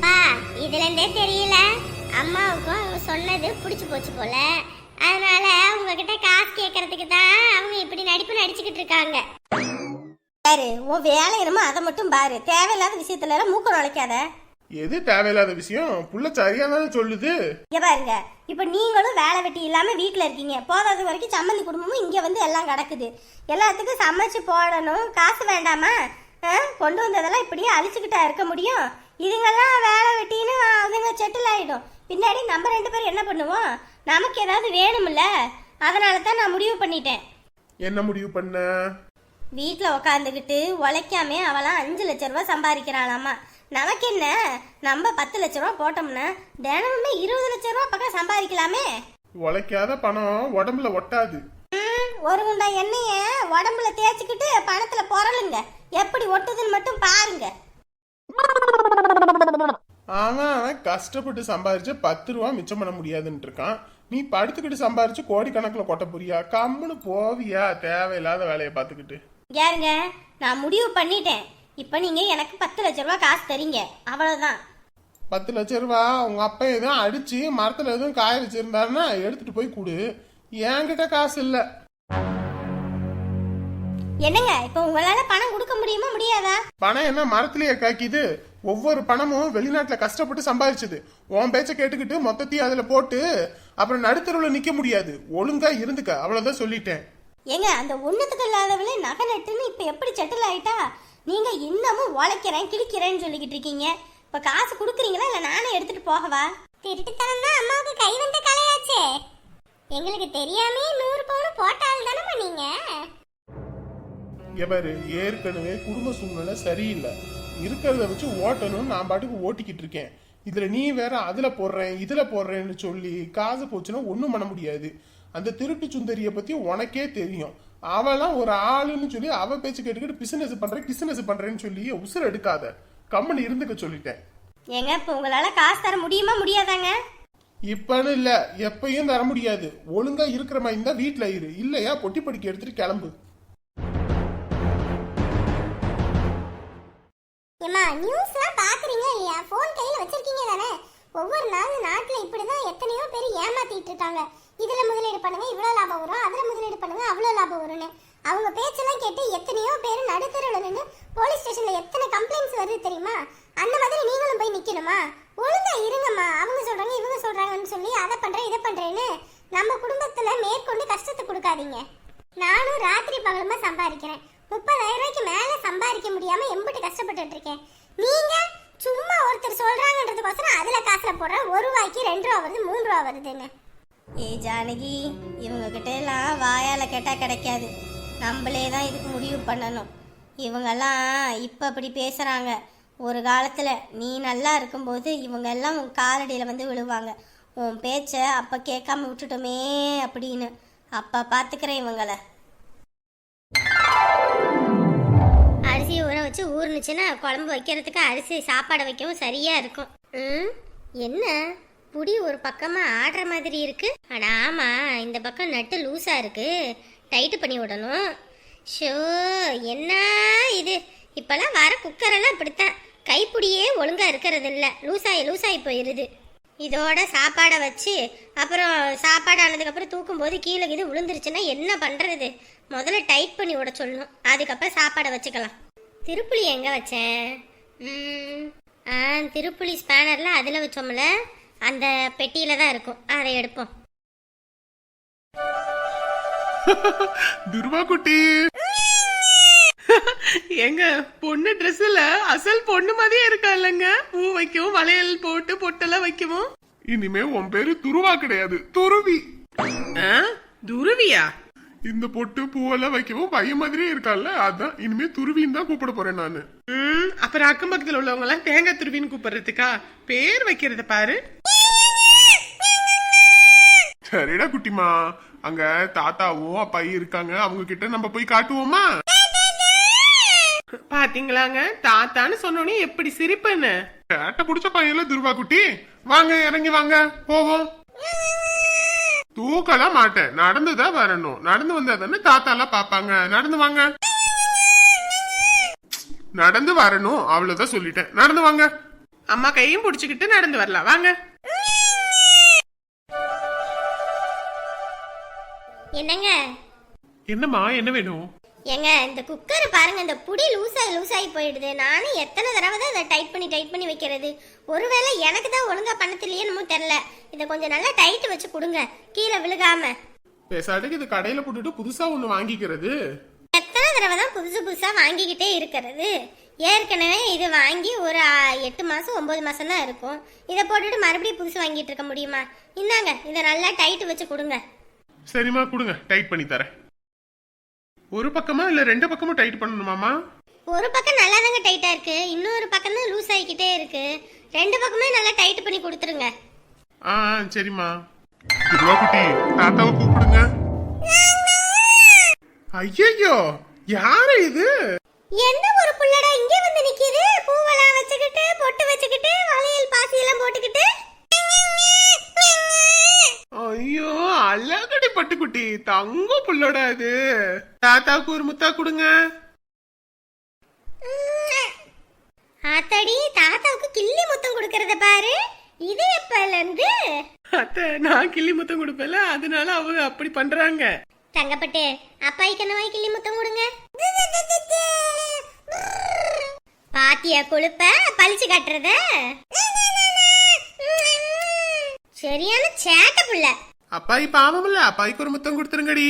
அப்பா இதுல இருந்தே தெரியல. அம்மாவுக்கும் அவங்க சொன்னது பிடிச்சு போச்சு போல. அதனால உங்ககிட்ட காசு கேட்கறதுக்கு தான் அவங்க இப்படி நடிப்பு நடிச்சுக்கிட்டு இருக்காங்க. பாரு உன் வேலை என்னமோ அதை மட்டும் பாரு. தேவையில்லாத விஷயத்துல எல்லாம் மூக்க நுழைக்காத. எது தேவையில்லாத விஷயம்? புள்ள சரியா தானே சொல்லுது. இங்க பாருங்க இப்ப நீங்களும் வேலை வெட்டி இல்லாம வீட்ல இருக்கீங்க. போதாத வரைக்கும் சம்மந்தி குடும்பமும் இங்க வந்து எல்லாம் கிடக்குது. எல்லாத்துக்கும் சமைச்சு போடணும். காசு வேண்டாமா? கொண்டு வந்ததெல்லாம் இப்படியே அழிச்சுக்கிட்டா இருக்க முடியும்? இதுங்கெல்லாம் வேலை வெட்டின்னு அதுங்க செட்டில் ஆயிடும். பின்னாடி நம்ம ரெண்டு பேரும் என்ன பண்ணுவோம்? நமக்கு ஏதாவது வேணும்ல? அதனால தான் நான் முடிவு பண்ணிட்டேன். என்ன முடிவு பண்ண? வீட்டில் உக்காந்துக்கிட்டு உழைக்காம அவளாம் அஞ்சு லட்ச ரூபா சம்பாதிக்கிறாளாமா. நமக்கு என்ன? நம்ம பத்து லட்ச ரூபா போட்டோம்னா தினமுமே இருபது லட்ச ரூபா பக்கம் சம்பாதிக்கலாமே. உழைக்காத பணம் உடம்புல ஒட்டாது. ஒரு குண்டா எண்ணெய உடம்புல தேய்ச்சிக்கிட்டு பணத்துல பொறலுங்க எப்படி ஒட்டுதுன்னு மட்டும் பாருங்க. அவன் அவன் கஷ்டப்பட்டு சம்பாரிச்சு பத்து ரூபா மிச்சம் பண்ண முடியாதுன்னு இருக்கான். நீ படுத்துக்கிட்டு சம்பாரிச்சு கோடிக்கணக்கில் கொட்ட போறியா? கம்முன்னு போவியா? தேவையில்லாத வேலையை பார்த்துக்கிட்டு. யாருங்க? நான் முடிவு பண்ணிட்டேன். இப்போ நீங்க எனக்கு பத்து லட்ச ரூபா காசு தரீங்க. அவ்வளவுதான். பத்து லட்ச ரூபா உங்க அப்பா எதுவும் அடிச்சு மரத்துல எதுவும் காய வச்சிருந்தாருன்னா எடுத்துட்டு போய் கொடு. என்கிட்ட காசு இல்ல. என்னங்க இப்போ உங்களால பணம் கொடுக்க முடியுமா முடியாதா? பணம் என்ன மரத்திலேயே காக்கிது ஒவ்வொரு பணமும் வெளிநாட்டுல கஷ்டப்பட்டு சம்பாதிச்சது உன் பேச்ச கேட்டுக்கிட்டு மொத்தத்தையும் அதுல போட்டு அப்புறம் நடுத்தருவுல நிக்க முடியாது. ஒழுங்கா இருந்துக்க. அவ்வளவுதான் சொல்லிட்டேன். ஏங்க அந்த ஒண்ணுத்துக்கு இல்லாதவளே நகை நட்டுன்னு இப்ப எப்படி செட்டில் ஆயிட்டா? நீங்க இன்னமும் உழைக்கிறேன் கிழிக்கிறேன்னு சொல்லிக்கிட்டு இருக்கீங்க. இப்ப காசு கொடுக்குறீங்களா இல்ல நானே எடுத்துட்டு போகவா? திருட்டுத்தனம் தான் அம்மாவுக்கு கை வந்த கலையாச்சே எங்களுக்கு தெரியாமே நூறு பவுன் போட்டால் தானே நீங்க? இங்க பாரு ஏற்கனவே குடும்ப சூழ்நிலை சரியில்லை. இருக்கிறத வச்சு ஓட்டணும்னு நான் பாட்டுக்கு ஓட்டிக்கிட்டு இருக்கேன். இதுல நீ வேற அதுல போடுறேன் இதுல போடுறேன்னு சொல்லி காசு போச்சுன்னா ஒண்ணும் பண்ண முடியாது. அந்த திருட்டு சுந்தரிய பத்தி உனக்கே தெரியும். அவெல்லாம் ஒரு ஆளுன்னு சொல்லி அவ பேச்சு கேட்டுக்கிட்டு பிசினஸ் பண்றேன் பிசினஸ் பண்றேன்னு சொல்லி உசுர எடுக்காத. கம்மன் இருந்துக்க சொல்லிட்டேன். ஏங்க இப்ப உங்களால காசு தர முடியுமா முடியாதாங்க? இப்பன்னு இல்ல எப்பயும் தர முடியாது. ஒழுங்கா இருக்கிற மாதிரி இருந்தா வீட்டுல இரு. இல்லையா பொட்டி படிக்க எடுத்துட்டு கிளம்பு. ஏமா நியூஸ்லாம் பாக்குறீங்க இல்லையா? ஃபோன் கையில வச்சிருக்கீங்க தானே? ஒவ்வொரு நாளும் நாட்டுல இப்படிதான் எத்தனையோ பேர் ஏமாத்திட்டு இருக்காங்க. இதுல முதலீடு பண்ணுங்க இவ்வளவு லாபம் வரும். அதுல முதலீடு பண்ணுங்க அவ்வளவு லாபம் வரும்னு. அவங்க பேச்செல்லாம் கேட்டு எத்தனையோ பேர் நடுத்தருவில் நின்று போலீஸ் ஸ்டேஷன்ல எத்தனை கம்ப்ளைண்ட்ஸ் வருது தெரியுமா? அந்த மாதிரி நீங்களும் போய் நிக்கணுமா? ஒழுங்கா இருங்கம்மா. அவங்க சொல்றாங்க இவங்க சொல்றாங்கன்னு சொல்லி அதை பண்றேன் இதை பண்றேன்னு நம்ம குடும்பத்துல மேற்கொண்டு கஷ்டத்தை கொடுக்காதீங்க. நானும் ராத்திரி பகலுமா சம்பாதிக்கிறேன். முப்பதாயிரம் ரூபாய்க்கு மேல சம்பாதிக்க முடியாம எம்பிட்டு கஷ்டப்பட்டுட்டு இருக்கேன் நீங்க சும்மா ஒருத்தர் சொல்றாங்கன்றதுக்கோசரம் அதுல காசுல போடுற ஒரு ரூபாய்க்கு ரெண்டு ரூபா வருது மூணு ரூபா வருதுன்னு. ஏய் ஜானகி இவங்க கிட்ட எல்லாம் வாயால கேட்டா கிடைக்காது. நம்மளே தான் இதுக்கு முடிவு பண்ணணும். இவங்கெல்லாம் இப்போ அப்படி பேசுறாங்க. ஒரு காலத்துல நீ நல்லா இருக்கும்போது இவங்க எல்லாம் உன் காலடியில வந்து விழுவாங்க. உன் பேச்ச அப்ப கேட்காம விட்டுட்டோமே அப்படின்னு. அப்ப பாத்துக்கிறேன் இவங்கள. ஊற வச்சு ஊறுனுச்சுன்னா குழம்பு வைக்கிறதுக்கு அரிசி சாப்பாடு வைக்கவும் சரியா இருக்கும். ம்? என்ன? புடி ஒரு பக்கமா ஆடுற மாதிரி இருக்கு. ஆனால் ஆமா இந்த பக்கம் நட்டு லூசா இருக்கு. டைட்டு பண்ணி விடணும். ஷோ என்ன இது? இப்பெல்லாம் வர குக்கரெல்லாம் இப்படித்தான். கைப்பிடியே ஒழுங்கா இருக்கிறது இல்லை லூசாயி லூசாயி போயிருது. இதோட சாப்பாடை வச்சு அப்புறம் சாப்பாடு ஆனதுக்கப்புறம் தூக்கும்போது கீழே இது விழுந்துருச்சுன்னா என்ன பண்ணுறது முதல்ல டைட் பண்ணி விட சொல்லணும். அதுக்கப்புறம் சாப்பாடை வச்சுக்கலாம். திருப்புளி எங்கே வச்சேன்? ம், ஆ திருப்புளி ஸ்பேனரில் அதில் வச்சோம்ல. அந்த பெட்டியில் தான் இருக்கும். அதை எடுப்போம். துருவா குட்டி. எங்க பொண்ணு ட்ரெஸ்ல அசல் பொண்ணு மாதிரியே இருக்கா இல்லைங்க? பூ வைக்கவும் வளையல் போட்டு பொட்டெல்லாம் வைக்கவும். இனிமே உன் பேரு துருவா கிடையாது துருவி. ஆ? துருவியா? இந்த பொட்டு பூவெல்லாம் வைக்கவும் பையன் மாதிரியே இருக்கால்ல அதான் இனிமே துருவின்னு தான் கூப்பிட போறேன் நானு. அப்புறம் அக்கம் பக்கத்துல உள்ளவங்க எல்லாம் தேங்காய் துருவின்னு கூப்பிடுறதுக்கா? பேர் வைக்கிறத பாரு. சரிடா குட்டிமா. அங்க தாத்தாவும் அப்பாயும் இருக்காங்க. அவங்க கிட்ட நம்ம போய் காட்டுவோமா? பாத்தீங்களாங்க? தாத்தான்னு சொன்னோனே எப்படி சிரிப்புன்னு? கேட்ட புடிச்ச பையன்ல துருவா குட்டி. வாங்க இறங்கி வாங்க. போவோம். தூக்கலாம் மாட்டேன். நடந்துதான் வரணும். நடந்து வந்தா தானே தாத்தா எல்லாம் பாப்பாங்க. நடந்து வாங்க. நடந்து வரணும். அவ்வளவுதான் சொல்லிட்டேன். நடந்து வாங்க. அம்மா கையும் புடிச்சுக்கிட்டு நடந்து வரலாம். வாங்க. என்னங்க? என்னம்மா என்ன வேணும்? ஏங்க இந்த குக்கர் பாருங்க. இந்த புடி லூசாகி லூசாகி போயிடுது. நானும் எத்தனை தடவை தான் அதை டைட் பண்ணி டைட் பண்ணி வைக்கிறது. ஒருவேளை எனக்கு தான் ஒழுங்கா பண்ண தெரியலையோ தெரில இதை கொஞ்சம் நல்லா டைட் வச்சு கொடுங்க. கீழே விழுகாம. பேசாட்டுக்கு இது கடையில போட்டுட்டு புதுசா ஒண்ணு வாங்கிக்கிறது. எத்தனை தடவை தான் புதுசு புதுசாக வாங்கிக்கிட்டே இருக்கிறது. ஏற்கனவே இது வாங்கி ஒரு எட்டு மாதம் ஒம்பது மாதம் தான் இருக்கும். இதை போட்டுட்டு மறுபடியும் புதுசு வாங்கிட்டு இருக்க முடியுமா? இந்தாங்க இதை நல்லா டைட் வச்சு கொடுங்க. சரிம்மா கொடுங்க. டைட் பண்ணி தரேன். ஒரு பக்கமா இல்ல ரெண்டு பக்கமும் டைட் பண்ணணுமாமா ஒரு பக்கம் நல்லா தாங்க டைட்டாக இருக்கு. இன்னொரு பக்கம் தான் லூஸ் ஆகிக்கிட்டே இருக்கு. ரெண்டு பக்கமே நல்லா டைட் பண்ணி கொடுத்துருங்க. ஆ சரிம்மா. துருவா குட்டி தாத்தாவை கூப்பிடுங்க. ஐயோ யாரு இது? எந்த ஒரு புள்ளடா இங்கே வந்து நிக்குது? பூவெல்லாம் வச்சுக்கிட்டு பொட்டு வச்சுக்கிட்டு வளையல் பாசி எல்லாம் போட்டுக்கிட்டு. ஐயோ அழகடி பட்டுக்குட்டி. தங்க புள்ளோட அது தாத்தாவுக்கு ஒரு முத்தா கொடுங்க. ஆத்தாடி தாத்தாவுக்கு கிள்ளி முத்தம் கொடுக்கறத பாரு. இது எப்பல இருந்து அத்தை நான் கிள்ளி முத்தம் கொடுப்பேன்ல அதனால அவங்க அப்படி பண்றாங்க. தங்கப்பட்டு அப்பாய்க்கு என்ன வாங்கி கிள்ளி முத்தம் கொடுங்க. பாத்தியா கொழுப்ப? பழிச்சு காட்டுறத? சரியான சேட்டை புள்ள. அப்பாயி பாவம் இல்ல அப்பாய்க்கு ஒரு முத்தம் கொடுத்துருங்கடி.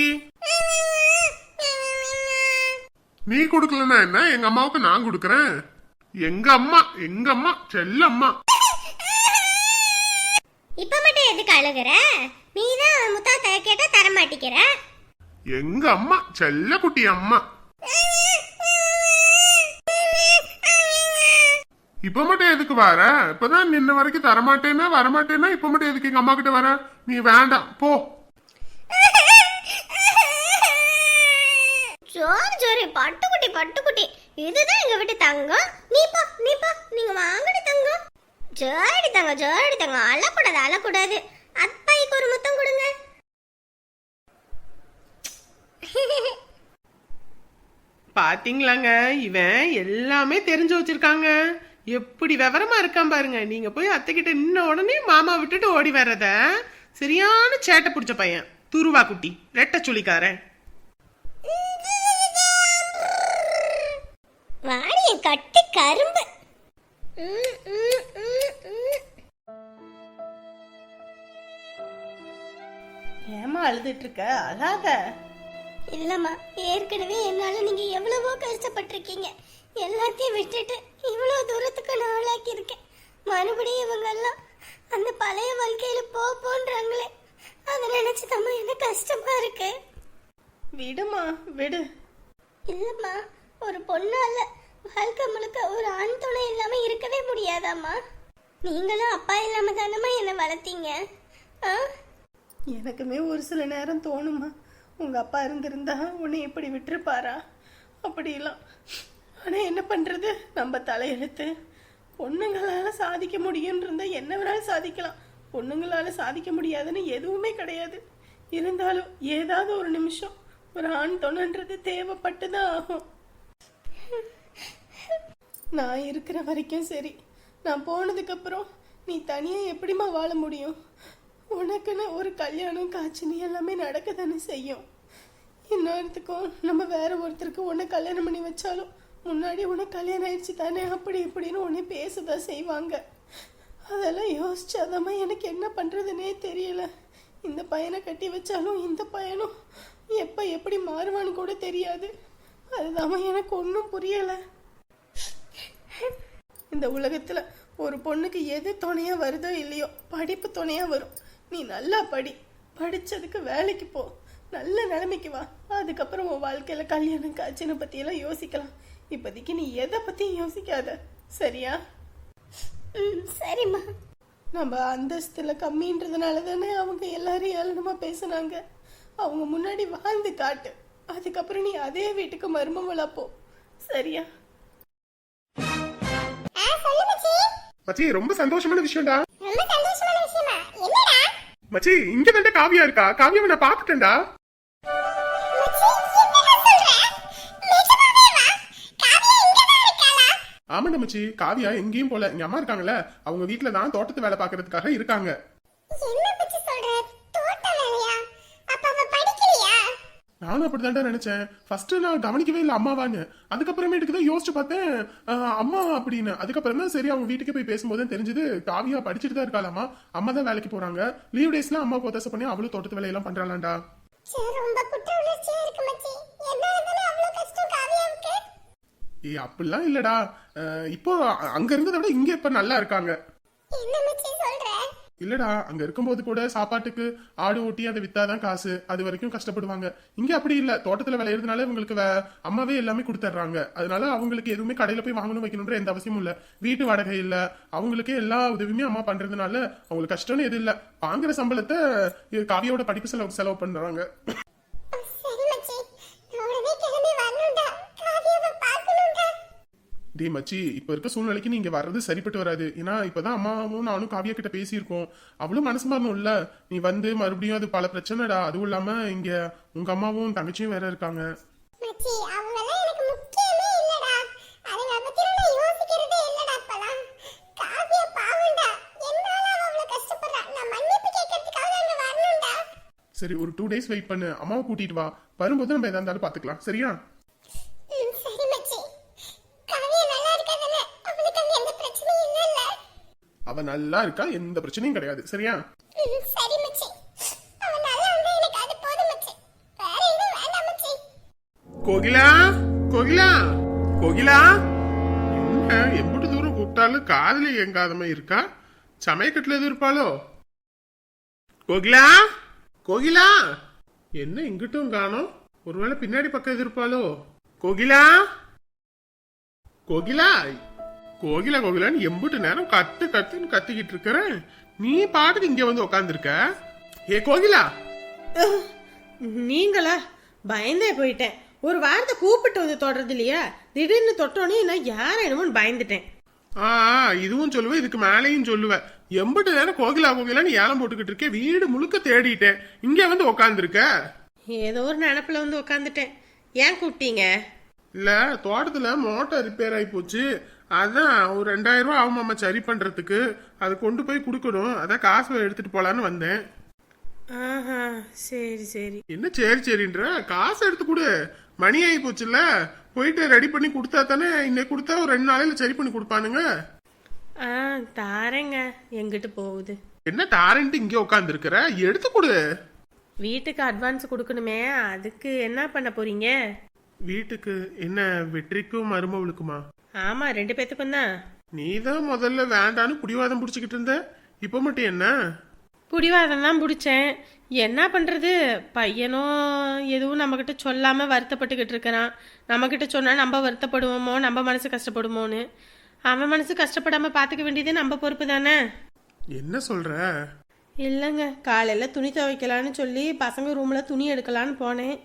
நீ கொடுக்கலன்னா என்ன? எங்க அம்மாவுக்கு நான் கொடுக்கறேன். எங்க அம்மா எங்க அம்மா செல்ல அம்மா இப்ப மட்டும் எதுக்கு அழுகுற? நீ தான் முத்தா த- கேட்டா தர மாட்டிக்கிற எங்க அம்மா செல்ல குட்டி அம்மா இப்ப மட்டும் எதுக்கு வர? இப்பதான் நின்ன வரைக்கும் தரமாட்டேன்னா வரமாட்டேன்னா இப்ப மட்டும் எதுக்கு எங்க அம்மா கிட்ட வர? நீ வேண்டாம் போ. ஜோரி பட்டுக்குட்டி பட்டுக்குட்டி. இதுதான் எங்க வீட்டு தங்கம். நீ பா நீ பா நீங்க வாங்கடி தங்கம். ஜோடி தங்கம் ஜோடி தங்கம். அழக்கூடாது அழக்கூடாது. அப்பாய்க்கு ஒரு முத்தம் கொடுங்க. பாத்தீங்களாங்க இவன் எல்லாமே தெரிஞ்சு வச்சிருக்காங்க. எப்படி விவரமா இருக்கான் பாருங்க. நீங்க போய் அத்தை கிட்ட நின்ன உடனே மாமா விட்டுட்டு ஓடி வர்றத. சரியான சேட்டை பிடிச்ச பையன். துருவா குட்டி ரெட்டை சுழிக்காரன் வாடிய கட்டி கரும்பு. ஏமா அழுதுட்டு இருக்க அழாத. இல்லம்மா ஏற்கனவே என்னால நீங்க எவ்வளவோ கஷ்டப்பட்டிருக்கீங்க. எல்லாத்தையும் விட்டுட்டு இவ்வளவு தூரத்துக்கு நான் ஆளாக்கி இருக்கேன் மறுபடியும் இவங்க எல்லாம் அந்த பழைய வாழ்க்கையில போ போன்றாங்களே. அதை நினைச்சு தம்மா எனக்கு கஷ்டமா இருக்கு? விடுமா விடு. இல்லம்மா ஒரு பொண்ணால வாழ்க்கை முழுக்க ஒரு ஆண் துணை இல்லாம இருக்கவே முடியாதாம்மா? நீங்களும் அப்பா இல்லாம தானம்மா என்னை வளர்த்தீங்க? ஆ? எனக்குமே ஒரு சில நேரம் தோணுமா உங்க அப்பா இருந்திருந்தா உன்னை இப்படி விட்டுருப்பாரா? அப்படிலாம் ஆனா என்ன பண்றது? நம்ம தலையெழுத்து. பொண்ணுங்களால சாதிக்க முடியும்னு என்ன வேணாலும் சாதிக்கலாம். பொண்ணுங்களால சாதிக்க முடியாதுன்னு எதுவுமே கிடையாது. இருந்தாலும் ஏதாவது ஒரு நிமிஷம் ஒரு ஆண் தொணன்றது தேவைப்பட்டு தான் ஆகும். நான் இருக்கிற வரைக்கும் சரி. நான் போனதுக்கப்புறம் நீ தனியாக எப்படிம்மா வாழ முடியும்? உனக்குன்னு ஒரு கல்யாணம் காய்ச்சினி எல்லாமே நடக்க தானே செய்யும். இன்னொருத்துக்கும் நம்ம வேற ஒருத்தருக்கு உன்னை கல்யாணம் பண்ணி வச்சாலும் முன்னாடி உனக்கு கல்யாணம் ஆயிடுச்சு தானே அப்படி இப்படின்னு உன்னை பேசதான் செய்வாங்க. அதெல்லாம் யோசிச்சாதம்மா எனக்கு என்ன பண்ணுறதுனே தெரியல. இந்த பையனை கட்டி வச்சாலும் இந்த பையனும் எப்போ எப்படி மாறுவான்னு கூட தெரியாது. அதுதாம்மா எனக்கு ஒன்றும் புரியலை. இந்த உலகத்துல ஒரு பொண்ணுக்கு எது துணையா வருதோ இல்லையோ படிப்பு துணையா வரும். நீ நல்லா படி. படிச்சதுக்கு வேலைக்கு போ. நல்ல நிலைமைக்கு வா. அதுக்கப்புறம் உன் வாழ்க்கையில கல்யாணம் காட்சினை பத்தி எல்லாம் யோசிக்கலாம். இப்போதைக்கு நீ எதை பத்தியும் யோசிக்காத. சரியா? சரிம்மா. நம்ம அந்தஸ்துல கம்மின்றதுனால தானே அவங்க எல்லாரும் ஏளனமா பேசுனாங்க. அவங்க முன்னாடி வாழ்ந்து காட்டு. அதுக்கப்புறம் நீ அதே வீட்டுக்கு மருமவளா போ. சரியா? மச்சி. ரொம்ப சந்தோஷமான விஷயம்டா. ரொம்ப சந்தோஷமான விஷயமா? என்னடா? மச்சி இங்க தான்டா காவியா இருக்கா? காவியாவை நான் பாத்துட்டேன்டா ஆமாண்ட மச்சி காவியா எங்கேயும் போல. எங்க அம்மா இருக்காங்கல்ல அவங்க வீட்டுல தான் தோட்டத்து வேலை பாக்குறதுக்காக இருக்காங்க. நானும் அப்படிதான்டா நினைச்சேன். ஃபர்ஸ்ட் நான் கவனிக்கவே இல்லை அம்மாவான்னு. அதுக்கப்புறமேட்டுக்கு தான் யோசிச்சு பார்த்தேன். அம்மா அப்படின்னு. அதுக்கப்புறம் தான் சரி அவங்க வீட்டுக்கு போய் பேசும்போது தெரிஞ்சது காவியா படிச்சுட்டு தான் இருக்காளாமா. அம்மா தான் வேலைக்கு போறாங்க. லீவ் டேஸ்ல அம்மா ஒத்தாசை பண்ணி அவளும் தோட்டத்து வேலையெல்லாம் பண்றாளாண்டா. ஏய் அப்படிலாம் இல்லடா. இப்போ அங்க இருந்ததை விட இங்க இப்ப நல்லா இருக்காங்க. என்ன மச்சி சொல்ற? இல்லடா அங்க இருக்கும்போது கூட சாப்பாட்டுக்கு ஆடு ஓட்டி அதை வித்தாதான் காசு. அது வரைக்கும் கஷ்டப்படுவாங்க. இங்க அப்படி இல்ல. தோட்டத்துல விளையிறதுனால இவங்களுக்கு வே- அம்மாவே எல்லாமே கொடுத்துட்றாங்க. அதனால அவங்களுக்கு எதுவுமே கடையில போய் வாங்கணும் வைக்கணுன்ற எந்த அவசியமும் இல்ல. வீட்டு வாடகை இல்ல. அவங்களுக்கே எல்லா உதவியுமே அம்மா பண்றதுனால அவங்களுக்கு கஷ்டம்னு எதுவும் இல்ல. வாங்குற சம்பளத்தை காவியோட படிப்பு செலவு செலவு பண்றாங்க சரி மச்சி நான் உடனே கிளம்பி வரணும்டா காவியாவை பார்க்கணும்டா டே மச்சி இப்ப இருக்க சூழ்நிலைக்கு நீங்க வர்றது சரிப்பட்டு வராது. ஏன்னா இப்பதான் அம்மாவும் நானும் காவியா கிட்ட பேசியிருக்கோம். அவளும் மனசு மாறணும்ல நீ வந்து மறுபடியும் அது பல பிரச்சனைடா. அதுவும் இல்லாம இங்க உங்க அம்மாவும் தங்கச்சியும் வேற இருக்காங்க. சரி ஒரு டூ டேஸ் வெயிட் பண்ணு. அம்மாவை கூட்டிட்டு வா. வரும்போது நம்ம எதா இருந்தாலும் பாத்துக்கலாம். சரியா ம், சரி மச்சி காவியா நல்லா இருக்கா தானே அவளுக்கு அங்க எந்த பிரச்சனையும் இல்லைல்ல அவ நல்லா இருக்கா? எந்த பிரச்சனையும் கிடையாது. சரியா? ம், சரி மச்சி. அவ நல்லா இருந்தா எனக்கு அது போதும் மச்சி. வேற எதுவும் வேண்டாம் மச்சி. கோகிலா? கோகிலா? கோகிலா? என்ன? எம்பிட்டு தூரம் கூப்பிட்டாலும் காதுல எங்காதமா இருக்கா? சமயக்கட்டுல எதுவும் இருப்பாளோ? கோகிலா? கோகிலா? என்ன இங்கிட்டும் காணோம்? ஒருவேளை பின்னாடி பக்கம் எது இருப்பாளோ? கோகிலா? கோகிலா? கோகிலா கோகிலான்னு எம்பிட்டு நேரம் கத்து கத்துன்னு கத்திக்கிட்டு இருக்கிறேன் நீ பாட்டுக்கு இங்க வந்து உக்காந்துருக்க? ஏ கோகிலா! நீங்களா? பயந்தே போயிட்டேன். ஒரு வாரத்தை கூப்பிட்டு வந்து தொடறது இல்லையா? திடீர்னு தொட்டோன்னே நான் யார் என்னமோன்னு பயந்துட்டேன். ஆ இதுவும் சொல்லுவேன் இதுக்கு மேலேயும் சொல்லுவேன் எம்பிட்டு நேரம் கோகிலா கோகிலான்னு ஏலம் போட்டுக்கிட்டு இருக்கேன் வீடு முழுக்க தேடிட்டேன். இங்க வந்து உக்காந்துருக்க? ஏதோ ஒரு நினப்புல வந்து உட்காந்துட்டேன் ஏன் கூப்பிட்டீங்க? இல்ல தோட்டத்துல மோட்டார் ரிப்பேர் ஆகி போச்சு. அதான் ஒரு ரெண்டாயிரம் ரூபாய் ஆகுமாம்மா சரி பண்றதுக்கு. அது கொண்டு போய் கொடுக்கணும். அதான் காசு எடுத்துட்டு போலான்னு வந்தேன். ஆஹா சரி சரி. என்ன சரி சரின்ற? காசு எடுத்து கொடு. மணி ஆகி போச்சுல்ல. போயிட்டு ரெடி பண்ணி கொடுத்தா தானே இன்னைக்கு கொடுத்தா ஒரு ரெண்டு நாளையில சரி பண்ணி கொடுப்பானுங்க. ஆ தாரேங்க. எங்கிட்டு போகுது? என்ன டாரண்ட் இங்க உட்காந்துருக்கிற எடுத்து கொடு. வீட்டுக்கு அட்வான்ஸ் கொடுக்கணுமே. அதுக்கு என்ன பண்ண போறீங்க? வீட்டுக்கு என்ன வெற்றிக்கும் மருமவளுக்குமா ஆமா ரெண்டு பேத்துக்கும் தான். நீ தான் முதல்ல வேண்டான்னு புடிவாதம் பிடிச்சிக்கிட்டு இருந்த? இப்போ மட்டும் என்ன? புடிவாதம் தான் பிடிச்சேன். என்ன பண்ணுறது பையனும் எதுவும் நம்மக்கிட்ட சொல்லாமல் வருத்தப்பட்டுக்கிட்டு இருக்கிறான். நம்மக்கிட்ட சொன்னால் நம்ம வருத்தப்படுவோமோ நம்ம மனசு கஷ்டப்படுமோன்னு. அவன் மனசு கஷ்டப்படாமல் பார்த்துக்க வேண்டியது நம்ம பொறுப்பு தானே? என்ன சொல்ற? இல்லைங்க காலையில் துணி துவைக்கலான்னு சொல்லி பசங்க ரூமில் துணி எடுக்கலான்னு போனேன்.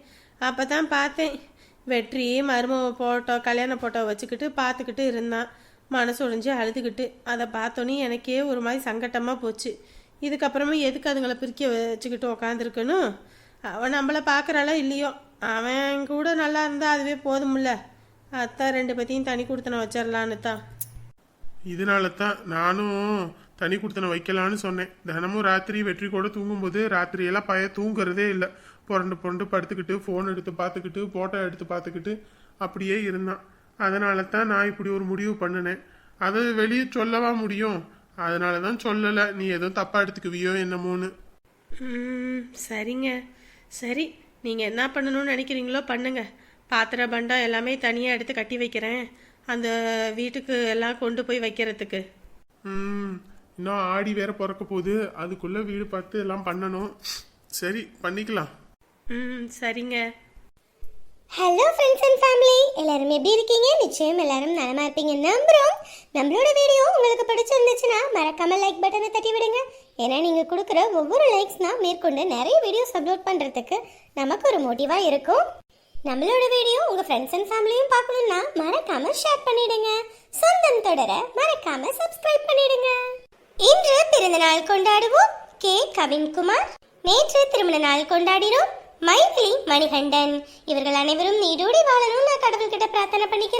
அப்போ தான் பார்த்தேன் வெற்றி மருமக போட்டோ கல்யாண போட்டோ வச்சுக்கிட்டு பார்த்துக்கிட்டு இருந்தான் மனசு ஒழிஞ்சு அழுதுகிட்டு. அதை பார்த்தோன்னே எனக்கே ஒரு மாதிரி சங்கட்டமாக போச்சு. இதுக்கப்புறமா எதுக்கு அதுங்களை பிரிக்க வச்சுக்கிட்டு உக்காந்துருக்கணும் அவன் நம்மளை பார்க்குறாளோ இல்லையோ? அவன் கூட நல்லா இருந்தால் அதுவே போதும்ல அத்தான் ரெண்டு பேத்தையும் தனி கொடுத்தன வச்சிடலான்னு தான். இதனால தான் நானும் தனி கொடுத்தன வைக்கலான்னு சொன்னேன். தினமும் ராத்திரி வெற்றி கூட தூங்கும்போது ராத்திரியெல்லாம் பய தூங்குறதே இல்லை. புரண்டு புரண்டு படுத்துக்கிட்டு ஃபோன் எடுத்து பார்த்துக்கிட்டு போட்டோ எடுத்து பார்த்துக்கிட்டு அப்படியே இருந்தான். அதனால தான் நான் இப்படி ஒரு முடிவு பண்ணினேன். அதை வெளியே சொல்லவா முடியும்? அதனால தான் சொல்லலை. நீ எதுவும் தப்பா எடுத்துக்குவியோ என்னமோன்னு. ம், சரிங்க. சரி நீங்கள் என்ன பண்ணணும்னு நினைக்கிறீங்களோ பண்ணுங்க. பாத்திர பண்டம் எல்லாமே தனியாக எடுத்து கட்டி வைக்கிறேன். அந்த வீட்டுக்கு எல்லாம் கொண்டு போய் வைக்கிறதுக்கு. ம் இன்னும் ஆடி வேற பிறக்க போகுது. அதுக்குள்ள வீடு பார்த்து எல்லாம் பண்ணணும். சரி பண்ணிக்கலாம். ம் சரிங்க. ஹலோ ஃப்ரெண்ட்ஸ் அண்ட் ஃபேமிலி எல்லாரும் எப்படி இருக்கீங்க? நிச்சயம் எல்லாரும் நலமா இருப்பீங்க. நம்புறோம். நம்மளோட வீடியோ உங்களுக்கு பிடிச்சிருந்துச்சுன்னா மறக்காம லைக் பட்டனை தட்டி விடுங்க. ஏன்னா நீங்க கொடுக்குற ஒவ்வொரு லைக்ஸ்னா மேற்கொண்டு நிறைய வீடியோஸ் அப்லோட் பண்றதுக்கு நமக்கு ஒரு மோட்டிவா இருக்கும். நம்மளோட வீடியோ உங்க ஃப்ரெண்ட்ஸ் அண்ட் ஃபேமிலியும் பார்க்கணும்னா மறக்காம ஷேர் பண்ணிடுங்க. சொந்தம் தொடர மறக்காம சப்ஸ்கிரைப் பண்ணிடுங்க. இன்று பிறந்த நாள் கொண்டாடுவோம். கே கவின்குமார். நேற்று திருமண நாள் கொண்டாடினோம். மைதிலி மணிகண்டன். இவர்கள் அனைவரும் நீடோடி வாழணும் நான் கடவுள்கிட்ட பிரார்த்தனை பண்ணிக்கிறேன்.